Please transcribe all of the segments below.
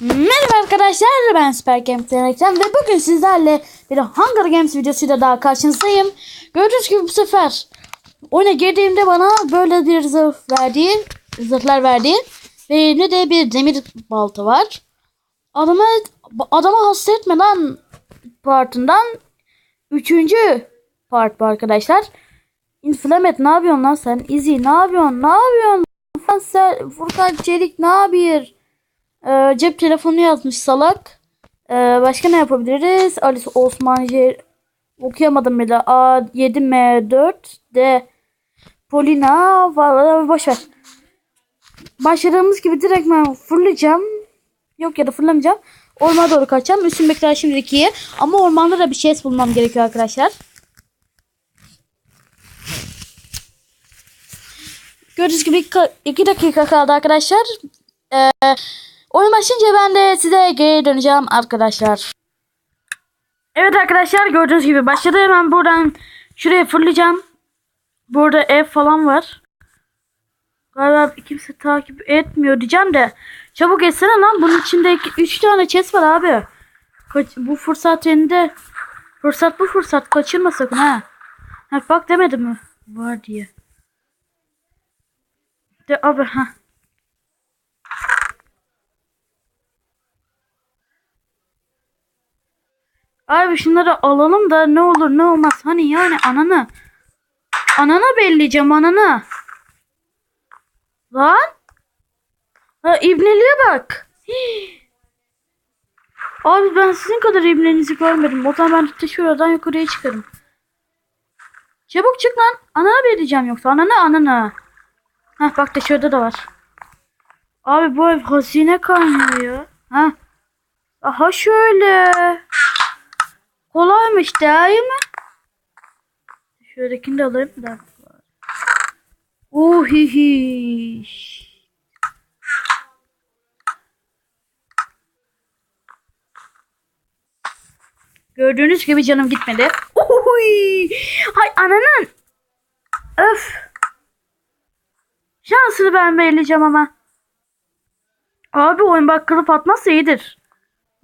Merhaba arkadaşlar ben Süper Games Denekten ve bugün sizlerle bir Hunger Games videosuyla daha karşınızdayım. Gördüğünüz gibi bu sefer oyuna girdiğimde bana böyle bir zırh verdi, zırhlar verdi ve ne de bir demir balta var. Adama, adama etme lan partından üçüncü part bu arkadaşlar. Inflamet ne yapıyorsun lan sen? Izzy ne yapıyorsun? Ne yapıyorsun? Furkan Çelik ne yapıyor? Ee, cep telefonu yazmış salak. Ee, başka ne yapabiliriz? Alice Osman J okuyamadım bile. A 7M4 D Polina falan boş ver. Başladığımız gibi direkt ben fırlayacağım. Yok ya da fırlamayacağım. Ormana doğru kaçacağım. Üstümdekiler şimdilik iyi. Ama ormanda da bir şey bulmam gerekiyor arkadaşlar. Gördüğünüz gibi 2 dakika kaldı arkadaşlar. Ee, oyun başlayınca ben de size geri döneceğim arkadaşlar. Evet arkadaşlar gördüğünüz gibi başladı. Hemen buradan şuraya fırlayacağım. Burada ev falan var. Galiba kimse takip etmiyor diyeceğim de. Çabuk etsene lan. Bunun içinde 3 tane chest var abi. Kaç, bu fırsat elinde. Fırsat bu fırsat. Kaçırma sakın ha. ha bak demedim mi? Var diye. De abi ha. Abi şunları alalım da ne olur ne olmaz. Hani yani ananı. Anana belleyeceğim anana. Lan. Ha ibneliğe bak. Abi ben sizin kadar ibnenizi görmedim. O zaman ben de şuradan yukarıya çıkarım. Çabuk çık lan. Anana belleyeceğim yoksa. Anana anana. Heh bak da şurada da var. Abi bu ev hazine kaynıyor. Ha. Aha şöyle. Kolaymış değil mi? Şuradakini de alayım da. Uhihi. Gördüğünüz gibi canım gitmedi. Uhuy. Hay ananın. Öf. Şansını ben belirleyeceğim ama. Abi oyun bak kılıf atmazsa iyidir.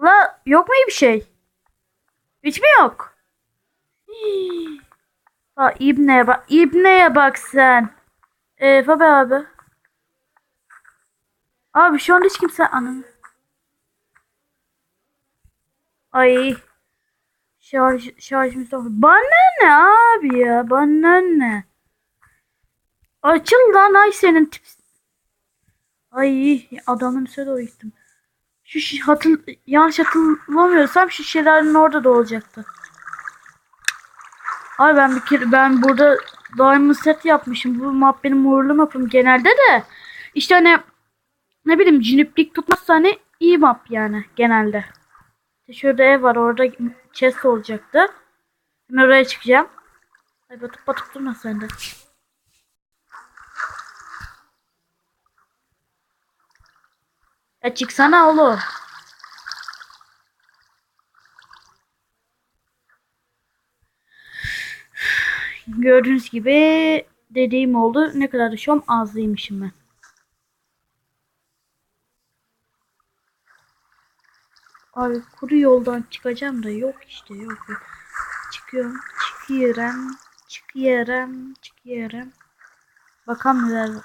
La yok mu iyi bir şey? Hiç mi yok? Ha İbne'ye bak. İbne'ye bak sen. Ee, Fabe abi. Abi şu an hiç kimse anın. Ay. Şarj, şarjımız da Bana ne abi ya? Bana ne? Açıl lan ay senin tip. Ay adamın üstüne doğru gittim. Şu şi- hatır, yanlış hatırlamıyorsam şu şelalenin orada da olacaktı. Ay ben bir kere ben burada diamond set yapmışım. Bu map benim uğurlu mapım genelde de. İşte hani ne bileyim ciniplik tutmazsa hani iyi map yani genelde. İşte şurada ev var orada chest olacaktı. Ben oraya çıkacağım. Ay batıp batıp durma sen de. Ya çıksana oğlum. Gördüğünüz gibi dediğim oldu. Ne kadar düşüyorum azlıymışım ben. Abi kuru yoldan çıkacağım da yok işte yok. yok. Çıkıyorum. Çıkıyorum. Çıkıyorum. Çıkıyorum. Bakalım neler var.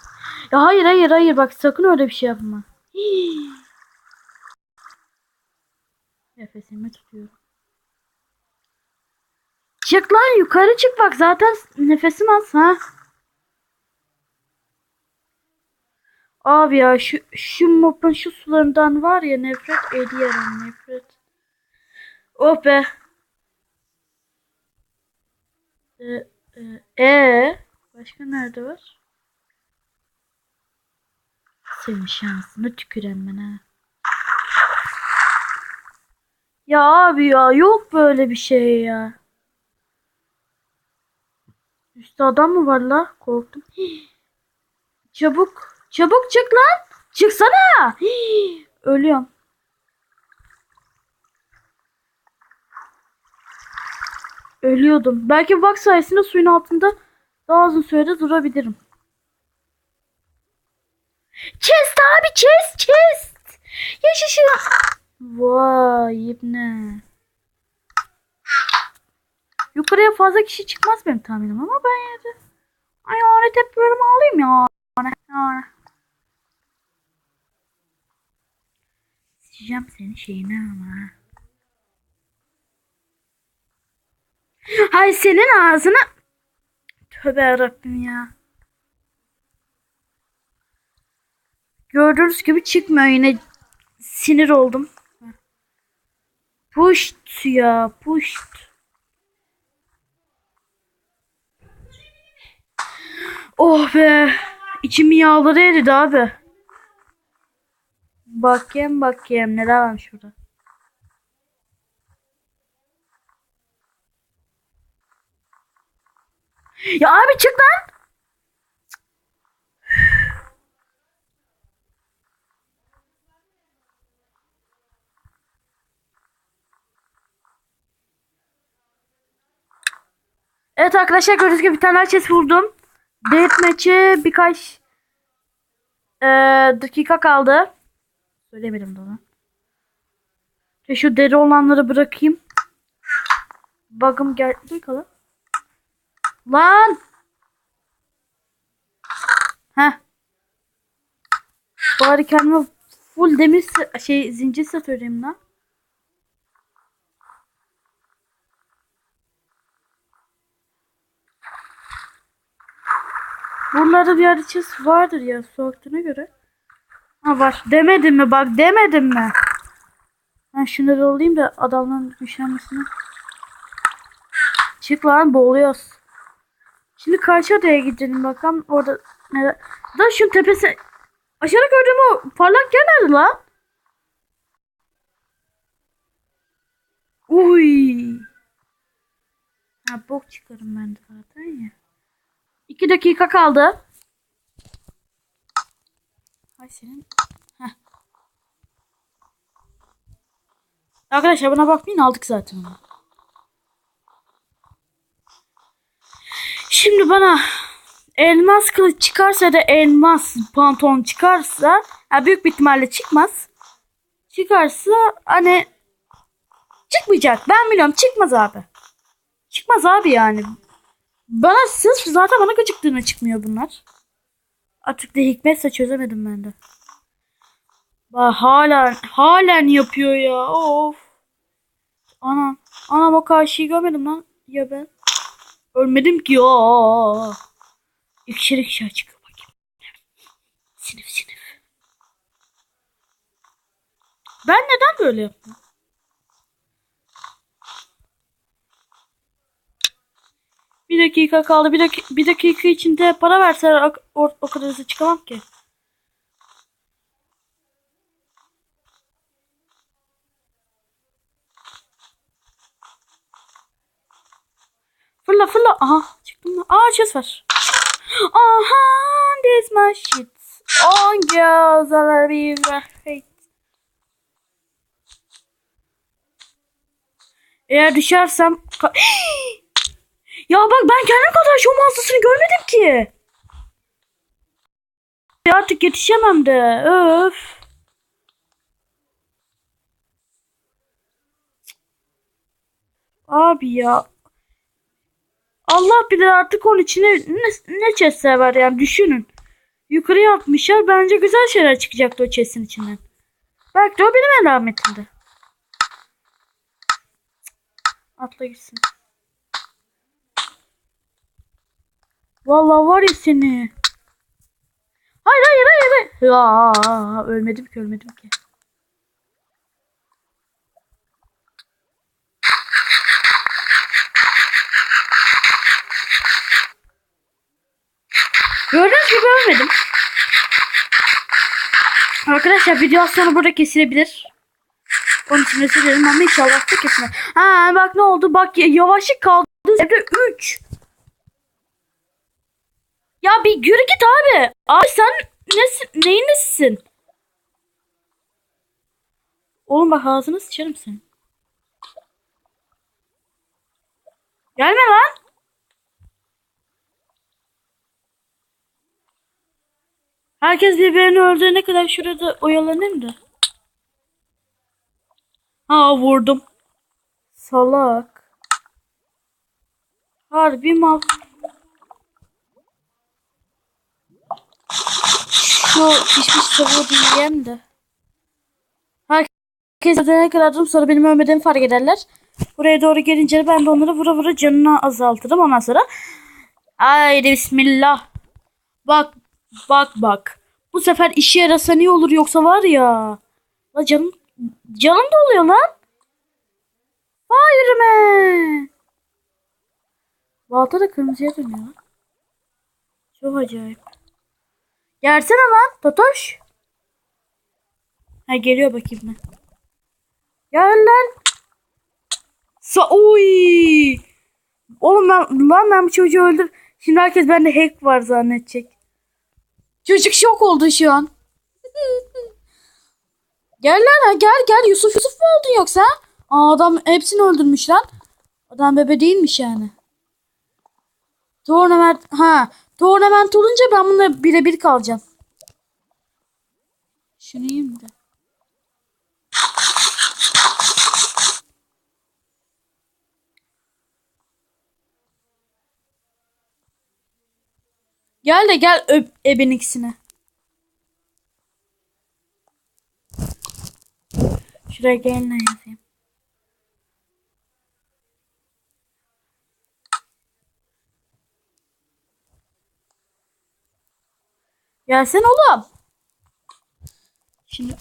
Ya hayır hayır hayır bak sakın öyle bir şey yapma. Hii. Nefesimi tutuyorum. Çık lan yukarı çık bak zaten nefesim az ha. Abi ya şu şu mopun şu sularından var ya nefret ediyorum nefret. Oh be. Ee, e, e, başka nerede var? Senin şansını tükürem ben ha. Ya abi ya yok böyle bir şey ya. Üstte adam mı var la? Korktum. Çabuk. Çabuk çık lan. Çıksana. Ölüyorum. Ölüyordum. Belki bak sayesinde suyun altında daha uzun sürede durabilirim. Chest abi chest chest. Yaşasın. Vay ibne. Yukarıya fazla kişi çıkmaz benim tahminim ama ben yine de Ay yani tepkilerimi alayım ya. Yani, yani. Sileceğim senin şeyini ama. Hay senin ağzını. Tövbe yarabbim ya. Gördüğünüz gibi çıkmıyor yine. Sinir oldum. Pusht ya pusht. Oh be. İçim yağları eridi abi. Bakayım bakayım neler varmış burada. Ya abi çık lan. Evet arkadaşlar gördüğünüz gibi bir tane chest vurdum. Deathmatch'e birkaç eee, dakika kaldı. Söylemedim de onu. Şu deri olanları bırakayım. Bug'ım geldi kalın. Lan! Heh. Bari kendime full demir şey zincir set öreyim lan. Buralarda bir chest vardır ya su aktığına göre. Ha var. Demedim mi bak demedim mi? Ben şunları alayım da adamların güçlenmesini. Çık lan boğuluyoruz. Şimdi karşı adaya gidelim bakalım orada ne da şu tepesi aşağıda gördüğüm o parlak yer nerede lan? Uy. Ha bok çıkarım ben de zaten ya. İki dakika kaldı. Hay senin. Heh. Arkadaşlar buna bakmayın aldık zaten. Şimdi bana elmas kılıç çıkarsa da elmas pantolon çıkarsa ya büyük bir ihtimalle çıkmaz. Çıkarsa hani çıkmayacak. Ben biliyorum çıkmaz abi. Çıkmaz abi yani. Bana sırf zaten bana gıcıklığına çıkmıyor bunlar. Artık de hikmetse çözemedim ben de. Bak halen halen yapıyor ya. Of. Anam. Anam o karşıyı görmedim lan. Ya ben. Ölmedim ki ya. İkişer ikişer çıkıyor bakayım. Sinif sinif. Ben neden böyle yaptım? Bir dakika kaldı. Bir, dakika, bir dakika içinde para verseler o, o, kadar hızlı çıkamam ki. Fırla fırla. Aha çıktım? Aa chest var. Aha this my shit. On girls are right. Eğer düşersem... Ya bak ben kendim kadar şov mağazasını görmedim ki. Artık yetişemem de. Öf. Abi ya. Allah bilir artık onun içine ne, ne chestler var yani düşünün. Yukarıya atmışlar. Bence güzel şeyler çıkacaktı o chest'in içinden. Belki de o benim alametimdi. Atla gitsin. Vallahi var ya seni. Hayır hayır hayır. hayır. Ya, ölmedim ki ölmedim ki. Gördüğünüz gibi ölmedim. Arkadaşlar video sonra burada kesilebilir. Onun için özür dilerim ama inşallah da kesmez. Ha bak ne oldu bak ya- yavaşlık kaldı. Evde 3. Ya bir yürü git abi. Abi sen nesin, neyin nesisin? Oğlum bak ağzını sıçarım senin. Gelme lan. Herkes birbirini öldürene kadar şurada oyalanayım da. Ha vurdum. Salak. Harbi mal. Şu pişmiş tavuğu diyeyim de. Herkes ödene kadar sonra benim ölmediğimi fark ederler. Buraya doğru gelince ben de onları vura vura canını azaltırım ondan sonra. Haydi bismillah. Bak bak bak. Bu sefer işe yarasa ne olur yoksa var ya. La canım canım da oluyor lan. Hayır me. Balta da kırmızıya dönüyor. Çok acayip. Gelsene lan Totoş. Ha geliyor bakayım ben. Gel lan. Sa Oy. Oğlum ben lan ben bu çocuğu öldür. Şimdi herkes bende hack var zannedecek. Çocuk şok oldu şu an. gel lan ha, gel gel Yusuf Yusuf mu oldun yoksa? Aa, adam hepsini öldürmüş lan. Adam bebe değilmiş yani. Tournament ha tournament olunca ben bununla birebir kalacağım. Şunu yiyeyim de. Gel de gel öp ebin ikisine. Şuraya gelin yazayım. Gelsen oğlum. Şimdi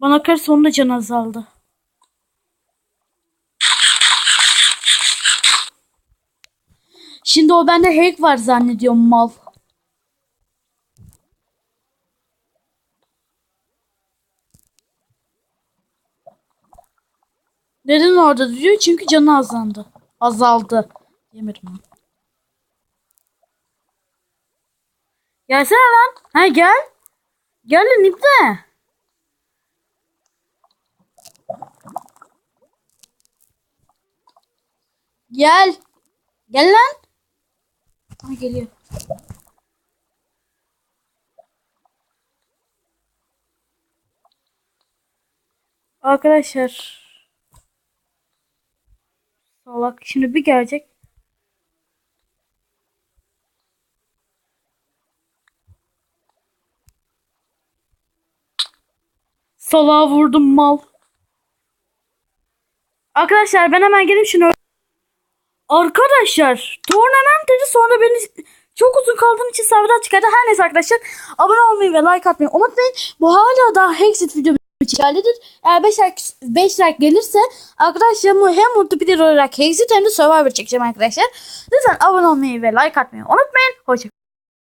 bana karşı onun da canı azaldı. Şimdi o bende hack var zannediyorum mal. Neden orada diyor? Çünkü canı azaldı. Azaldı. Yemedim lan. Gelsene lan. Ha gel. Gel lan ipne. Gel. Gel lan. Ha geliyor. Arkadaşlar. Salak şimdi bir gelecek. Salağa vurdum mal. Arkadaşlar ben hemen gelip şunu Arkadaşlar tournament dedi sonra beni çok uzun kaldığım için serverden çıkardı. Her neyse arkadaşlar abone olmayı ve like atmayı unutmayın. Bu hala daha Hexit video içeridedir. Eğer 5 like, 5 like gelirse arkadaşlar hem multiplayer olarak Hexit hem de Survivor çekeceğim arkadaşlar. Lütfen abone olmayı ve like atmayı unutmayın. Hoşçakalın.